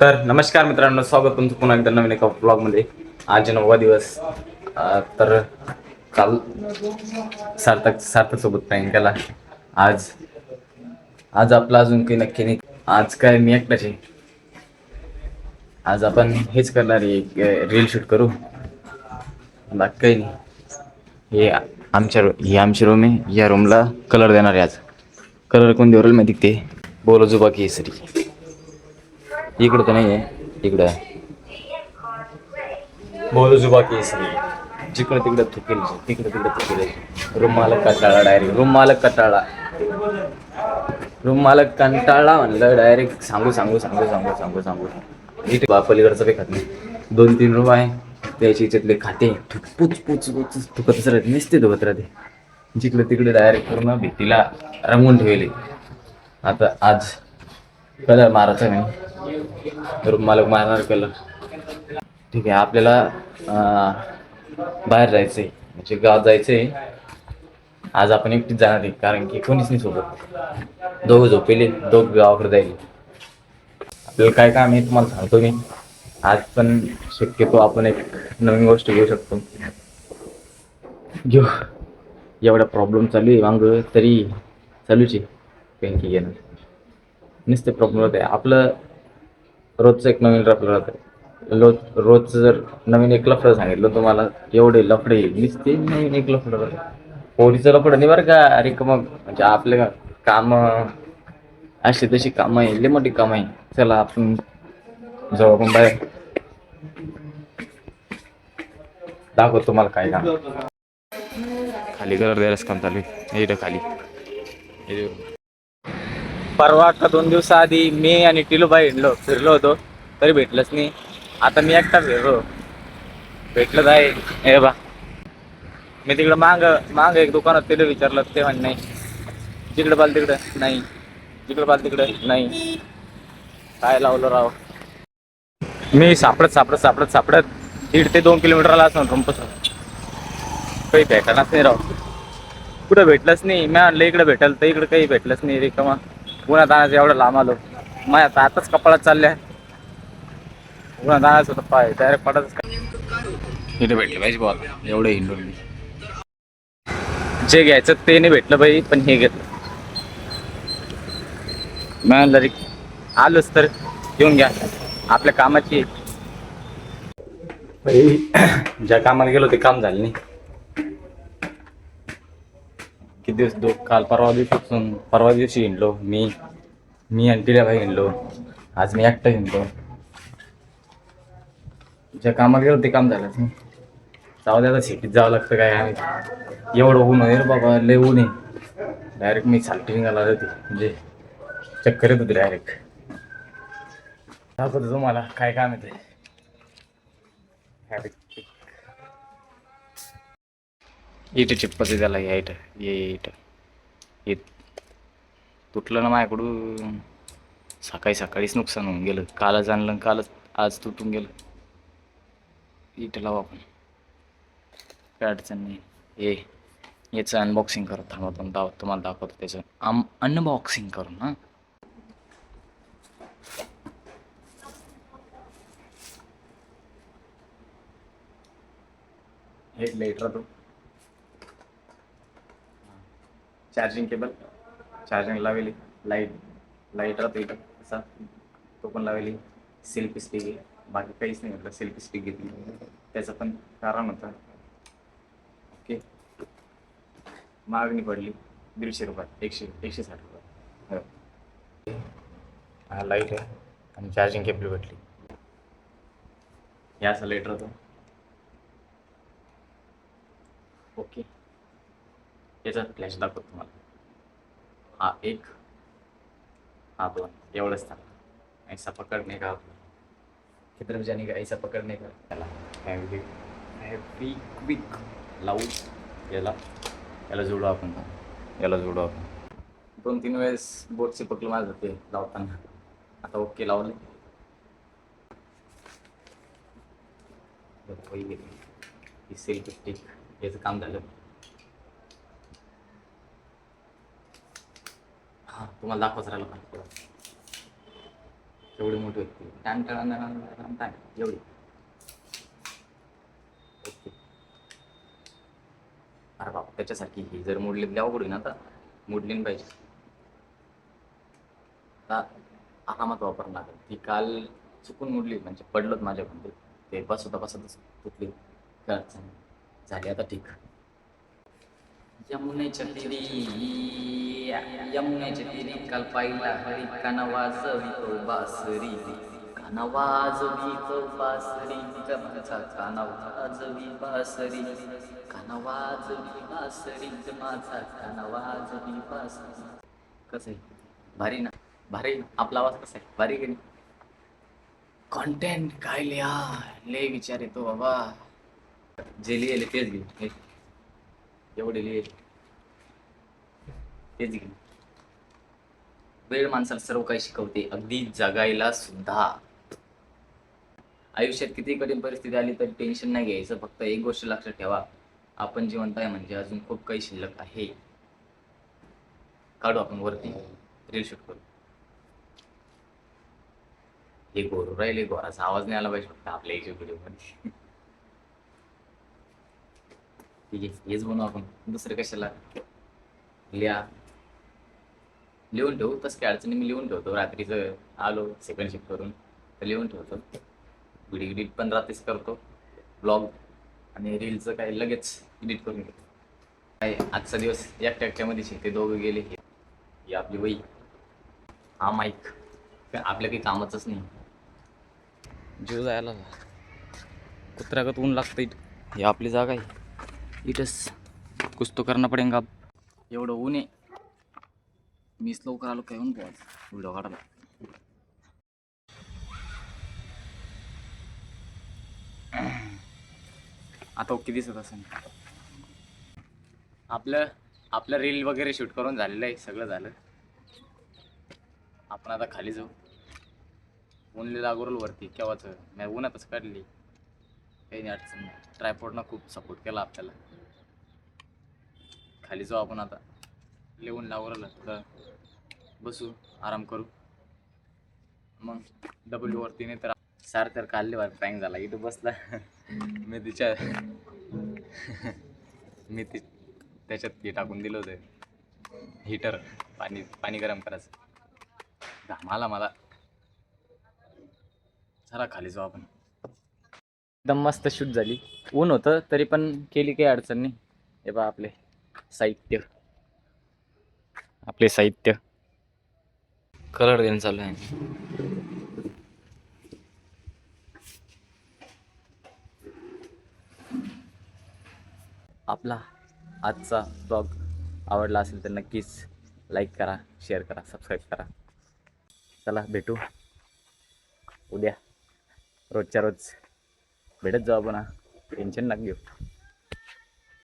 तर नमस्कार मित्रांनो स्वागत तुमचं पुन्हा एकदा नवीन एका ब्लॉगमध्ये आज नववा दिवस. अं, तर काल सार्थक सार्थक सोबत प्लॅन केला. आज आज आपला अजून काही नक्की नाही. आज काय मी एकटाच आहे. आज आपण हेच करणार आहे एक रील शूट करू. बाकी काही नाही. हे आमच्या रू ही आमची रूम आहे. या रूमला कलर देणार आहे आज. कलर कोण देवरेल माहिती ते बोलो जुबा केसरी. इकडं तर नाही आहे इकडं. आहे. बोलो जुबा केसरी. जिकडं तिकडं थुकेल तिकडं तिकडं थुकेल रूम मालक कंटाळा डायरेक्ट रूम मालक कंटाळा. रूम मालक कंटाळा म्हणलं डायरेक्ट सांगू सांगू सांगू सांगू सांगू सांगू. इथे पलीकडचं काही खात नाही. दोन तीन रूम आहे. त्याची याच्यातले खाते. पुच पुच पुच थुकतच राहते नुसते धुकत राहते. जिकडे तिकडे डायरेक्ट पूर्ण भीतीला रंगून ठेवले. आता आज कलर मारायचा नाही तर मला मारणार कलर. ठीक आहे आपल्याला बाहेर बाहेर जायचंय. म्हणजे गावात जायचंय. आज आपण एकटीच जाणार आहे कारण की कोणीच नाही सोबत. दोघं झोपेले दोघं गावाकडे जाईल आपल्याला काय काम आहे तुम्हाला सांगतो मी. आज पण शक्यतो आपण एक नवीन गोष्ट घेऊ शकतो. घेऊ. एवढा प्रॉब्लेम चालू आहे वांग तरी चालूच आहे. बँकी घेणं. नुसते प्रॉब्लेम होते आपलं रोजचं एक नवीन लफडं राहतं रोज रोजचं जर नवीन एक लफडं सांगितलं तुम्हाला एवढे लफडे नुसते नवीन एक लफडं राहतं पोरीचं लफडं नाही बरं का? अरे का मग? म्हणजे आपले काम? अशी तशी कामं आहे. लय मोठी कामं आहे. चला आपण जाऊ आपण बाहेर. दाखवतो तुम्हाला काय काम. खाली कलर द्यायलाच काम चालू आहे. खाली. परवा का दोन दिवसाआधी मी आणि टिलूबाई हिंडलो फिरलो होतो तरी भेटलंच नाही. आता मी एकटा फिरलो. भेटलं आहे हे बा. मी तिकडं माग माग एक दुकानात तिला विचारलं ते म्हण नाही. जिकडं पाल तिकडं. नाही. जिकडं पाल तिकडं. नाही. काय लावलं राव? मी सापडत सापडत सापडत सापडत दीड ते दोन किलोमीटरला असं रूमपासून काही भेटणारच नाही राव. कुठं भेटलंच नाही? मी आणलं इकडं भेटल तर इकडं काही भेटलंच नाही रिकामा उन्हात आणायचं एवढं लांब आलो. मग आता आताच कपाळात चालल्या उन्हात आणायचं होतं पाय डायरेक्ट पडतच इथे भेटलं पाहिजे बॉल एवढं हिंडून. मी जे घ्यायचं ते नाही भेटलं पाहिजे पण हे घेतलं. मी म्हणलं रे आलोच तर घेऊन घ्या. आपल्या कामाची बाई, ज्या कामाला गेलो ते काम झालं नाही. किती दिवस दो काल परवा दिवशीपासून परवा दिवशी हिंडलो. मी मी आणि भाई हिंडलो. आज मी एकटा हिंडलो. ज्या कामाला गेलो ते काम झालं जाऊ द्या आता सिटीत जावं लागतं काय आम्ही एवढं ऊन आहे रे बाबा लय ऊन आहे. डायरेक्ट मी सालटी निघाला होती. म्हणजे चक्कर येत होती डायरेक्ट दाखवतो तुम्हाला काय काम येते इथं चिप्पच त्याला या इथं ये ये इथं. ये तुटलं ना माझ्याकडून. सकाळी सकाळीच नुकसान होऊन गेलं. कालच आणलं कालच आज तुटून गेलं. इथं लावू आपण. काय अडचण नाही. हे याचं अनबॉक्सिंग करत थांबा पण दाव तुम्हाला दाखवतो त्याचं. आम अनबॉक्सिंग करून हां. हे राहतो चार्जिंग केबल चार्जिंग लावली. लाइट लाइट राहतो इथं. असा. तो पण लावली. सेल्फी स्टिक आहे बाकी काहीच नाही म्हटलं. सेल्फी स्टिक घेतली. त्याचं पण कारण होतं. ओके मागणी पडली. दीडशे रुपये. एकशे एकशे साठ रुपये. हो. हा लाइट आहे. आणि चार्जिंग केबल भेटली. हे असं लाइट राहतो. ओके याचा फ्लॅश दाखवतो तुम्हाला. हा एक हा दोन एवढंच थांबा ऐसा पकडणे का किती जाने का ऐसा पकडणे का? त्याला हॅवी हॅवी क्विक लावू. याला याला जोडू आपण. याला जोडू आपण. दोन तीन वेळेस बोट चिपकलं माझं ते लावताना. आता ओके लावले ही सेल्फी स्टिक याचं काम झालं. हां तुम्हाला दाखवाच राहिलं का एवढी मोठी टाण टाण टाण एवढी. ओके. अरे बाप त्याच्यासारखी ही जर मोडली तर अवघड होईल ना आता. मोडली पाहिजे. आता आरामात वापरावं लागेल. ती काल चुकून मोडली म्हणजे पडलोत माझ्याकडून ते. ते बसवता बसतच तुटली. झाली आता ठीक. यमुनेच्या तिरी यमुनेच्या तिरी काल पाहिला हरी काना वाजवी तो बासरी काना वाजवी तो बासरी माझा काना वाजवी बासरी काना वाजवी बासरी माझा काना वाजवी बासरी। कसं आहे? भारी ना? भारी? ना? आपला आवाज कसा आहे? भारी की नाही? कॉन्टेंट काय लिहा लय विचार येतो बाबा. जे लिहिले तेच घे एवढे लिहिले. तेच घे वेळ माणसाला सर्व काही शिकवते. अगदी जगायला सुद्धा. आयुष्यात किती कठीण परिस्थिती आली तरी टेन्शन नाही घ्यायचं. फक्त एक गोष्ट लक्षात ठेवा. आपण जिवंत आहे म्हणजे अजून खूप काही शिल्लक आहे. काढू आपण वरती. रील शूट करू. हे गोरू राहिले गोराचा आवाज नाही आला पाहिजे फक्त आपल्या याच्या व्हिडिओमध्ये. ठीक आहे हेच बनवू आपण. दुसरं कशाला? लिहा. लिहून ठेवू. तसं काय अडचणी मी लिहून ठेवतो. रात्रीचं आलो सेकंड शिफ्ट करून तर लिहून ठेवतो. व्हिडिओ एडिट पण रात्रीच करतो. ब्लॉग आणि रीलचं काय लगेच एडिट करून घेतो. काय आजचा दिवस एकट्या एकट्यामध्येच आहे. ते दोघं गेले हे ही आपली वही. हा माईक आपल्या काही कामाचंच नाही. जीव जायला कुत्र्यागत ऊन लागतं इथं ही आपली जागा आहे. इथंच कुछ तो करणं पडेल का एवढं ऊन आहे. मीच लवकर आलो काय ऊन पोहायचं व्हिडिओ काढायला. आता ओके दिसत असेल. आपलं आपलं रील वगैरे शूट करून झालेलं आहे सगळं झालं. आपण आता खाली जाऊ. ऊनली लागवरल वरती केव्हाच? नाही उन्हातच काढली. काही नाही अडचण नाही. ट्रायपोर्टनं खूप सपोर्ट केला आपल्याला. खाली जाऊ आपण आता. लिहून लावरला थोडं बसू आराम करू. मग डब्ल्यू वरती नाही तर सार तर काढले वर झाला. इथं बसला. मी तिच्या मी ती त्याच्यात हे टाकून दिलं होतं. हिटर पाणी पाणी गरम करायचं. घामाला मला चला खाली जाऊ आपण. एकदम मस्त शूट झाली. ऊन होतं तरी पण केली काही अडचण नाही. हे बा आपले साहित्य. आपले साहित्य. कलर देणं चालू आहे. आपला आजचा ब्लॉग आवडला असेल तर नक्कीच लाईक करा शेअर करा सबस्क्राईब करा. चला भेटू. उद्या. रोजच्या रोज. भेटत जाऊ आपण टेन्शन नका घेऊ.